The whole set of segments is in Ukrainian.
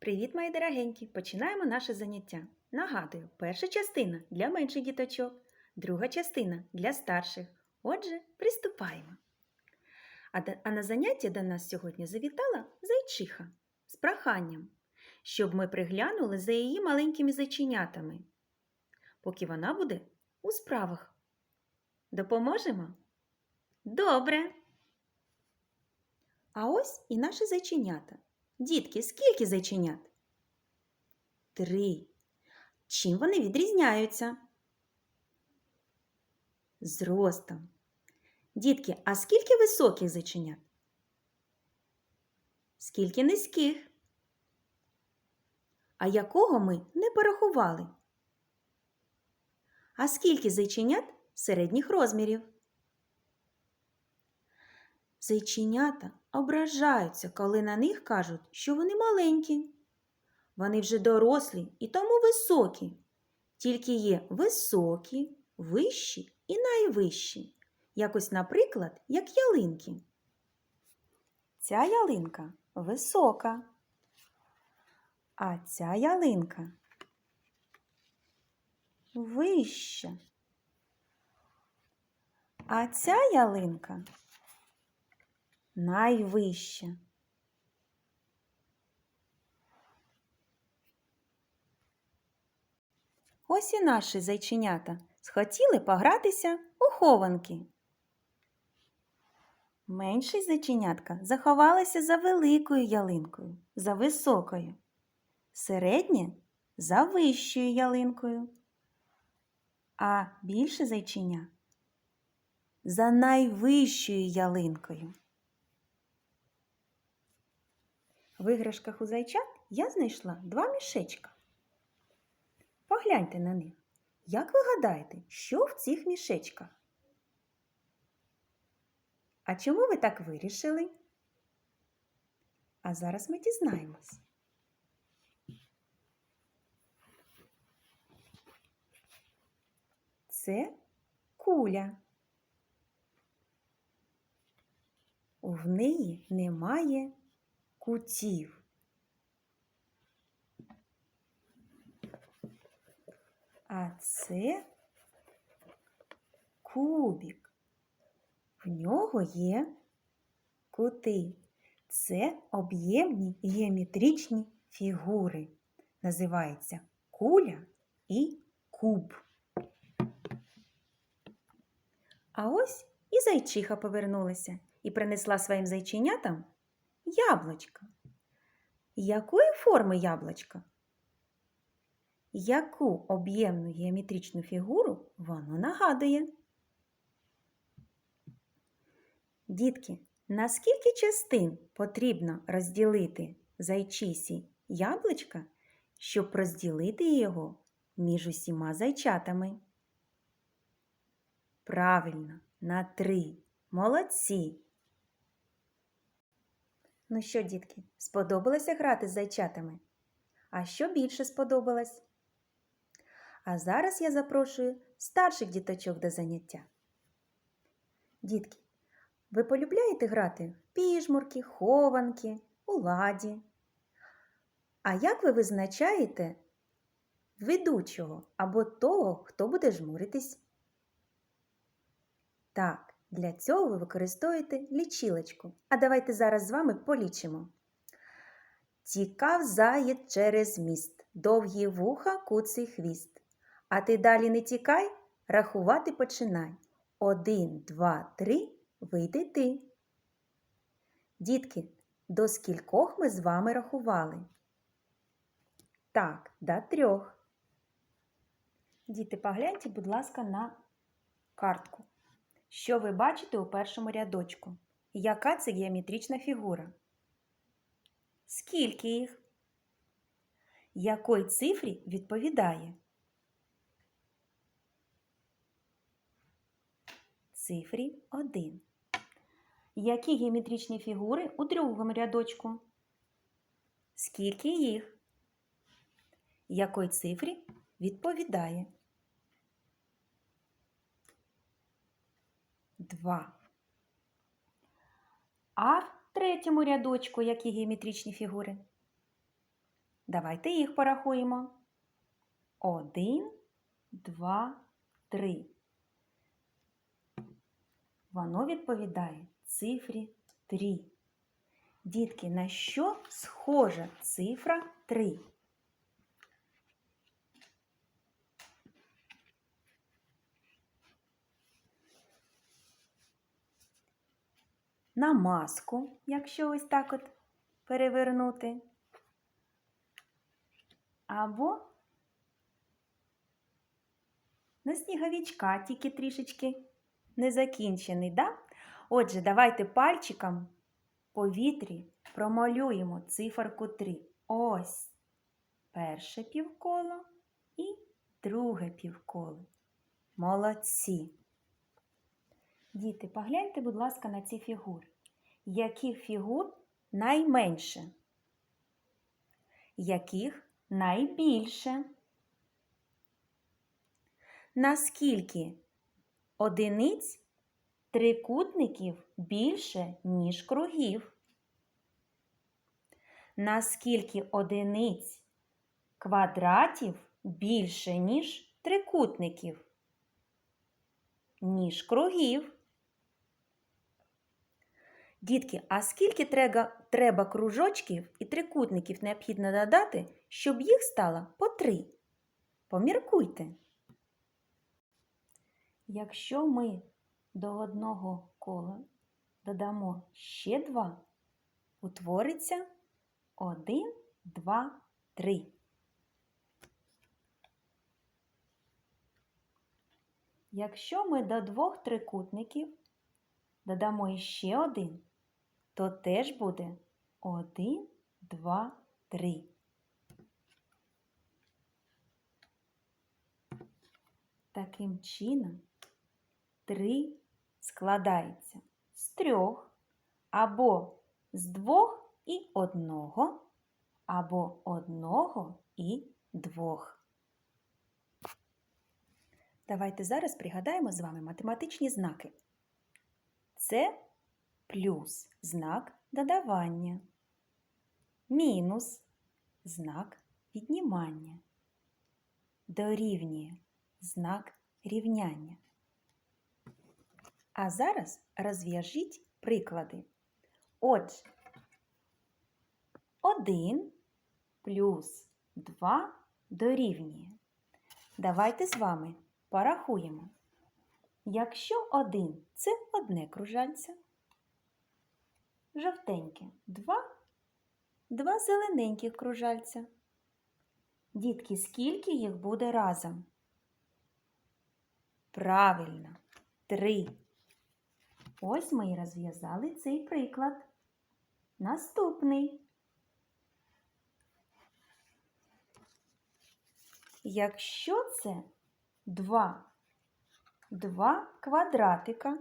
Привіт, мої дорогенькі! Починаємо наше заняття. Нагадую, перша частина для менших діточок, друга частина для старших. Отже, приступаємо. А, на заняття до нас сьогодні завітала зайчиха з проханням, щоб ми приглянули за її маленькими зайченятами, поки вона буде у справах. Допоможемо? Добре. А ось і наші зайченята. Дітки, скільки зайченят? Три. Чим вони відрізняються? Зростом. Дітки, а скільки високих зайченят? Скільки низьких? А якого ми не порахували? А скільки зайченят середніх розмірів? Зайченята ображаються, коли на них кажуть, що вони маленькі. Вони вже дорослі і тому високі. Тільки є високі, вищі і найвищі. Якось, наприклад, як ялинки. Ця ялинка висока, а ця ялинка вища. А ця ялинка найвища. Ось і наші зайченята схотіли погратися у хованки. Менші зайченятка заховалися за великою ялинкою, за високою, середнє за вищою ялинкою, а більше зайченя за найвищою ялинкою. В іграшках у зайчат я знайшла два мішечка. Погляньте на них. Як ви гадаєте, що в цих мішечках? А чому ви так вирішили? А зараз ми дізнаємось. Це куля. В неї немає кутів. А це кубік. В нього є кути. Це об'ємні геометричні фігури. Називається куля і куб. А ось і зайчиха повернулася і принесла своїм зайченятам яблучка. Якої форми яблучка? Яку об'ємну геометричну фігуру воно нагадує? Дітки, на скільки частин потрібно розділити зайчисі яблучка, щоб розділити його між усіма зайчатами? Правильно, на три. Молодці. Ну що, дітки, сподобалося грати з зайчатами? А що більше сподобалось? А зараз я запрошую старших діточок до заняття. Дітки, ви полюбляєте грати в піжмурки, хованки, у ладі? А як ви визначаєте ведучого або того, хто буде жмуритись? Так, для цього ви використовуєте лічилочку. А давайте зараз з вами полічимо. Тікав заєць через міст, довгі вуха, куций хвіст. А ти далі не тікай, рахувати починай. Один, два, три, вийди ти. Дітки, до скількох ми з вами рахували? Так, до трьох. Діти, погляньте, будь ласка, на картку. Що ви бачите у першому рядочку? Яка це геометрична фігура? Скільки їх? Якої цифрі відповідає? Цифрі 1. Які геометричні фігури у другому рядочку? Скільки їх? Якої цифрі відповідає? 2. А в третьому рядочку які геометричні фігури? Давайте їх порахуємо. Один, два, три. Воно відповідає цифрі 3. Дітки, на що схожа цифра 3? На маску, якщо ось так от перевернути. Або на сніговичка, тільки трішечки не закінчений, да? Отже, давайте пальчиком по вітрі промалюємо циферку 3. Ось перше півколо і друге півколо. Молодці. Діти, погляньте, будь ласка, на ці фігури. Яких фігур найменше? Яких найбільше? Наскільки одиниць трикутників більше, ніж кругів? Наскільки одиниць квадратів більше, ніж трикутників? Ніж кругів? Дітки, а скільки треба, треба кружочків і трикутників необхідно додати, щоб їх стало по три? Поміркуйте. Якщо ми до одного кола додамо ще два, утвориться один, два, три. Якщо ми до двох трикутників додамо іще один, то теж буде один, два, три. Таким чином, три складається з трьох або з двох і одного, або одного і двох. Давайте зараз пригадаємо з вами математичні знаки. Це плюс знак додавання, мінус знак віднімання, дорівнює знак рівняння. А зараз розв'яжіть приклади. Отже, 1 плюс 2 дорівнює. Давайте з вами порахуємо. Якщо 1 це одне кружальце, жовтеньке 2, два зелененьких кружальця. Дітки, скільки їх буде разом? Правильно, 3. Ось ми і розв'язали цей приклад. Наступний. Якщо це 2, 2 квадратика,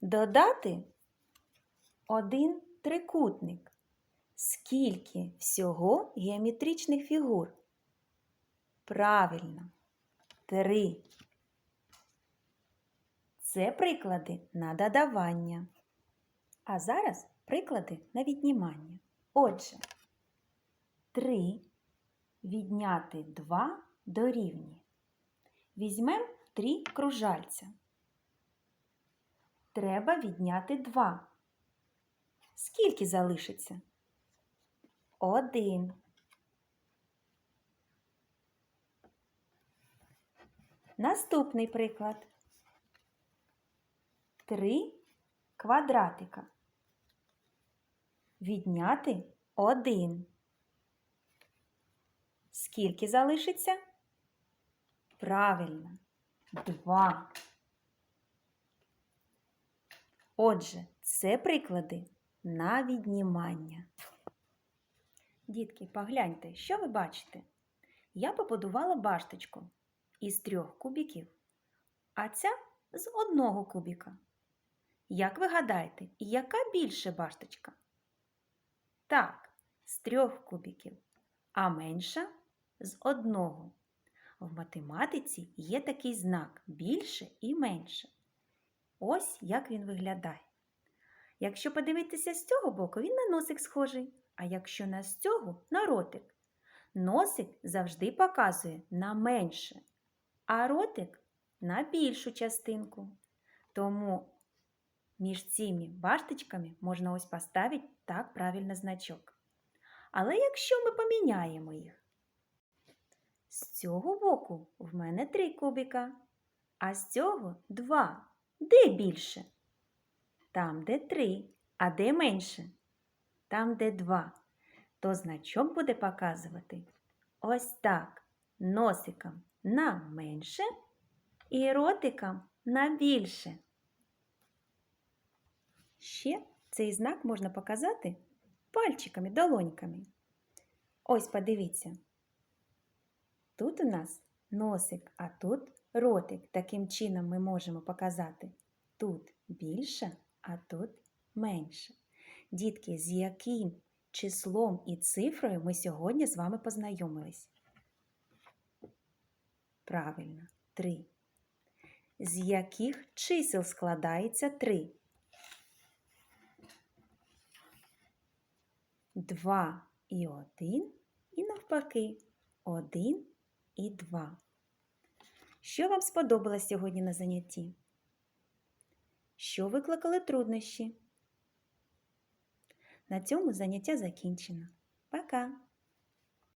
додати один трикутник. Скільки всього геометричних фігур? Правильно, 3. Це приклади на додавання. А зараз приклади на віднімання. Отже, 3 відняти 2 дорівнює. Візьмемо 3 кружальця. Треба відняти 2. Скільки залишиться? 1. Наступний приклад. 3 квадратика. Відняти 1. Скільки залишиться? Правильно, 2. Отже, це приклади на віднімання. Дітки, погляньте, що ви бачите? Я побудувала башточку із трьох кубиків, а ця з одного кубика. Як ви гадаєте, яка більша башточка? Так, з трьох кубиків, а менша з одного. В математиці є такий знак більше і менше. Ось як він виглядає. Якщо подивитися з цього боку, він на носик схожий, А якщо не з цього на ротик. Носик завжди показує на менше, а ротик на більшу частинку. Тому між цими башточками можна ось поставити так правильно значок. Але якщо ми поміняємо їх, з цього боку в мене три кубика, а з цього два. Де більше? Там, де три, а де менше? Там, де два. То значок буде показувати ось так носиком на менше і ротиком на більше. Ще цей знак можна показати пальчиками, долоньками. Ось подивіться. Тут у нас носик, а тут ротик. Таким чином ми можемо показати тут більше, а тут менше. Дітки, з яким числом і цифрою ми сьогодні з вами познайомились? Правильно, три. З яких чисел складається три? Два і один, і навпаки, один і два. Що вам сподобалось сьогодні на занятті? Що викликали труднощі? На цьому заняття закінчено. Пока!